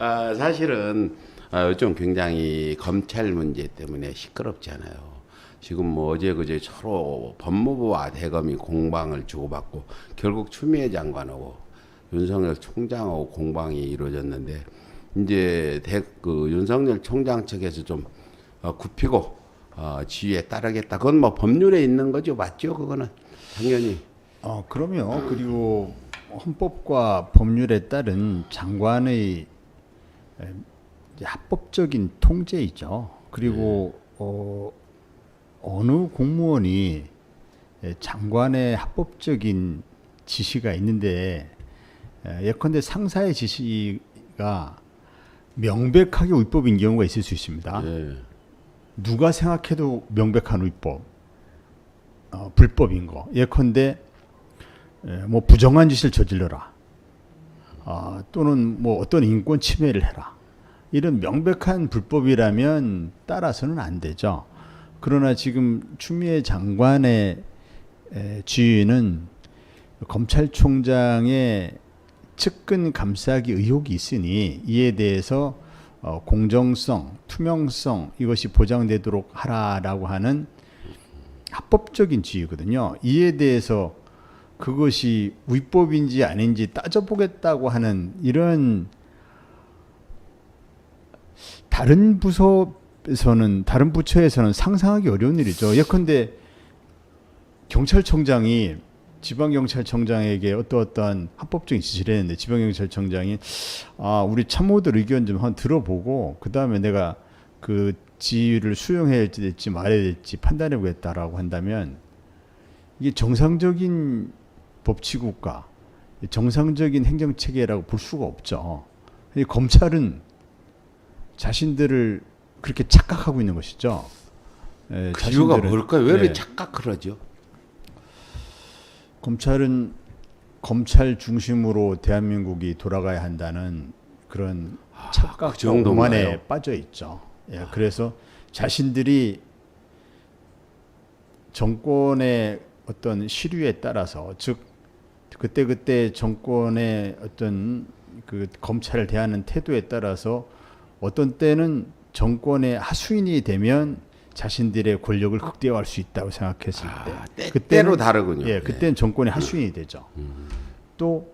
아, 사실은 아, 요즘 굉장히 검찰 문제 때문에 시끄럽잖아요. 지금 뭐 어제 그제 서로 법무부와 대검이 공방을 주고받고 결국 추미애 장관하고 윤석열 총장하고 공방이 이루어졌는데 이제 대, 그 윤석열 총장 측에서 좀 어, 굽히고 어, 지위에 따르겠다. 그건 뭐 법률에 있는 거죠, 맞죠? 그거는 당연히. 어, 그럼요. 그리고 헌법과 법률에 따른 장관의 합법적인 통제이죠. 그리고 어, 어느 공무원이 에, 장관의 합법적인 지시가 있는데 에, 예컨대 상사의 지시가 명백하게 위법인 경우가 있을 수 있습니다. 예. 누가 생각해도 명백한 위법, 어, 불법인 거. 예컨대 에, 뭐 부정한 짓을 저질러라. 아, 또는 뭐 어떤 인권 침해를 해라. 이런 명백한 불법이라면 따라서는 안 되죠. 그러나 지금 추미애 장관의 에, 지위는 검찰총장의 측근 감싸기 의혹이 있으니 이에 대해서 어, 공정성, 투명성 이것이 보장되도록 하라라고 하는 합법적인 지위거든요. 이에 대해서 그것이 위법인지 아닌지 따져보겠다고 하는 이런 다른 부서에서는 다른 부처에서는 상상하기 어려운 일이죠. 예컨대 경찰청장이 지방경찰청장에게 어떠어떠한 합법적인 지시를 했는데 지방경찰청장이 아 우리 참모들 의견 좀 한번 들어보고 그 다음에 내가 그 지위를 수용해야 될지 말아야 될지 판단해 보겠다라고 한다면 이게 정상적인 법치국가 정상적인 행정체계라고 볼 수가 없죠. 이 검찰은 자신들을 그렇게 착각하고 있는 것이죠. 예, 그 이유가 뭘까요? 왜 네. 착각하죠? 검찰은 검찰 중심으로 대한민국이 돌아가야 한다는 그런 착각 그 정도인가요? 오만에 빠져 있죠. 예, 그래서 자신들이 정권의 어떤 시류에 따라서 즉 그때 그때 정권의 어떤 그 검찰을 대하는 태도에 따라서 어떤 때는 정권의 하수인이 되면 자신들의 권력을 극대화할 수 있다고 생각했을 때 아, 때, 그때는- 때로 다르군요. 예, 그때는 정권의 하수인이 되죠. 또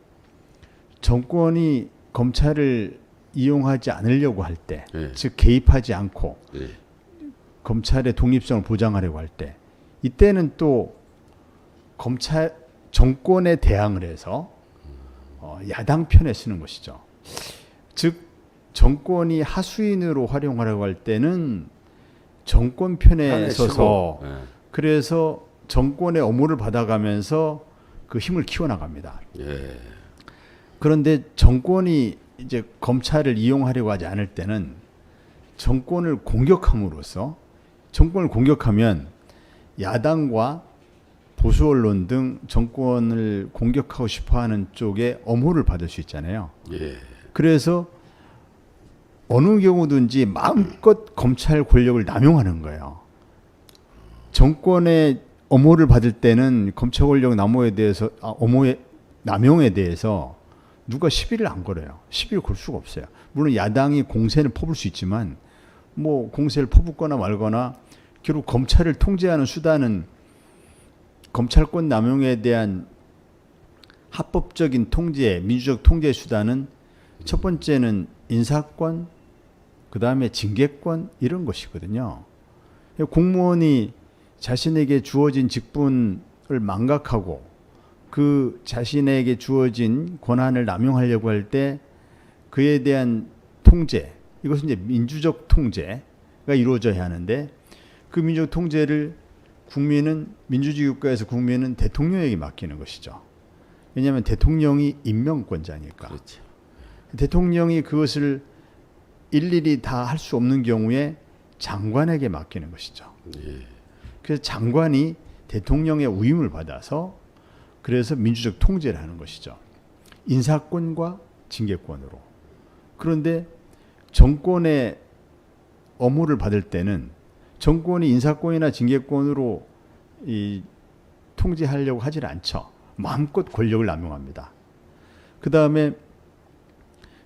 정권이 검찰을 이용하지 않으려고 할 때, 예. 즉 개입하지 않고 예. 검찰의 독립성을 보장하려고 할 때, 이때는 또 검찰 정권에 대항을 해서 어, 야당 편에 쓰는 것이죠. 즉 정권이 하수인으로 활용하려고 할 때는 정권 편에 서서 예. 그래서 정권의 업무를 받아가면서 그 힘을 키워나갑니다. 예. 그런데 정권이 이제 검찰을 이용하려고 하지 않을 때는 정권을 공격함으로써 정권을 공격하면 야당과 보수 언론 등 정권을 공격하고 싶어하는 쪽에 엄호를 받을 수 있잖아요. 예. 그래서 어느 경우든지 마음껏 검찰 권력을 남용하는 거예요. 정권의 엄호를 받을 때는 검찰 권력 남용에 대해서 아, 엄호의 남용에 대해서 누가 시비를 안 걸어요. 시비를 걸 수가 없어요. 물론 야당이 공세를 퍼볼 수 있지만 뭐 공세를 퍼붓거나 말거나 결국 검찰을 통제하는 수단은 검찰권 남용에 대한 합법적인 통제, 민주적 통제 수단은 첫 번째는 인사권, 그 다음에 징계권 이런 것이거든요. 공무원이 자신에게 주어진 직분을 망각하고 그 자신에게 주어진 권한을 남용하려고 할 때 그에 대한 통제, 이것은 이제 민주적 통제가 이루어져야 하는데 그 민주적 통제를 국민은 민주주의 국가에서 국민은 대통령에게 맡기는 것이죠. 왜냐하면 대통령이 임명권자니까. 그렇죠. 대통령이 그것을 일일이 다 할 수 없는 경우에 장관에게 맡기는 것이죠. 예. 그래서 장관이 대통령의 위임을 받아서 그래서 민주적 통제를 하는 것이죠. 인사권과 징계권으로. 그런데 정권의 업무를 받을 때는 정권이 인사권이나 징계권으로 이 통제하려고 하질 않죠. 마음껏 권력을 남용합니다. 그 다음에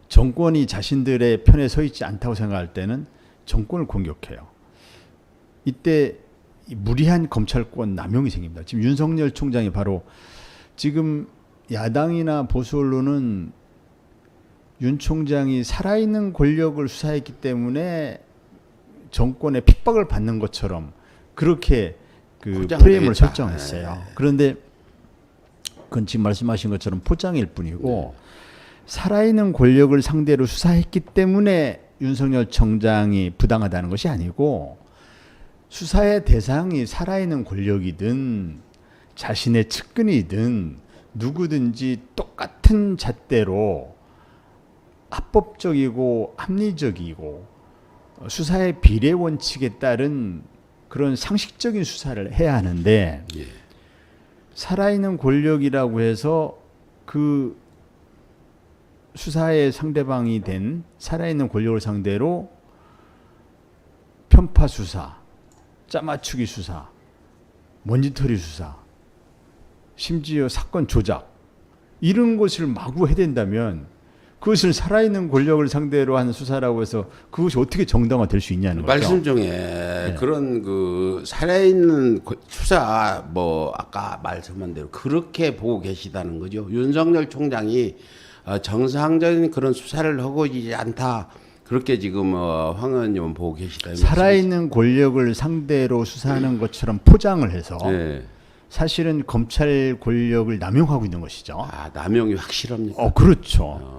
정권이 자신들의 편에 서 있지 않다고 생각할 때는 정권을 공격해요. 이때 이 무리한 검찰권 남용이 생깁니다. 지금 윤석열 총장이 바로 지금 야당이나 보수 언론은 윤 총장이 살아있는 권력을 수사했기 때문에 정권의 핍박을 받는 것처럼 그렇게 그 프레임을 했다. 설정했어요. 네. 그런데 그건 지금 말씀하신 것처럼 포장일 뿐이고 살아있는 권력을 상대로 수사했기 때문에 윤석열 총장이 부당하다는 것이 아니고 수사의 대상이 살아있는 권력이든 자신의 측근이든 누구든지 똑같은 잣대로 합법적이고 합리적이고 수사의 비례 원칙에 따른 그런 상식적인 수사를 해야 하는데 예. 살아있는 권력이라고 해서 그 수사의 상대방이 된 살아있는 권력을 상대로 편파 수사, 짜맞추기 수사, 먼지털이 수사, 심지어 사건 조작 이런 것을 마구 해댄다면 그것을 살아있는 권력을 상대로 하는 수사라고 해서 그것이 어떻게 정당화될 수 있냐는 거죠. 말씀 중에 그런 그 살아있는 고- 수사 뭐 아까 말씀한 대로 그렇게 보고 계시다는 거죠. 윤석열 총장이 어, 정상적인 그런 수사를 하고 있지 않다. 그렇게 지금 어, 황 의원님은 보고 계시다. 이 살아있는 권력을 상대로 수사하는 것처럼 포장을 해서? 네. 사실은 검찰 권력을 남용하고 있는 것이죠. 아 남용이 확실합니까? 어, 그렇죠.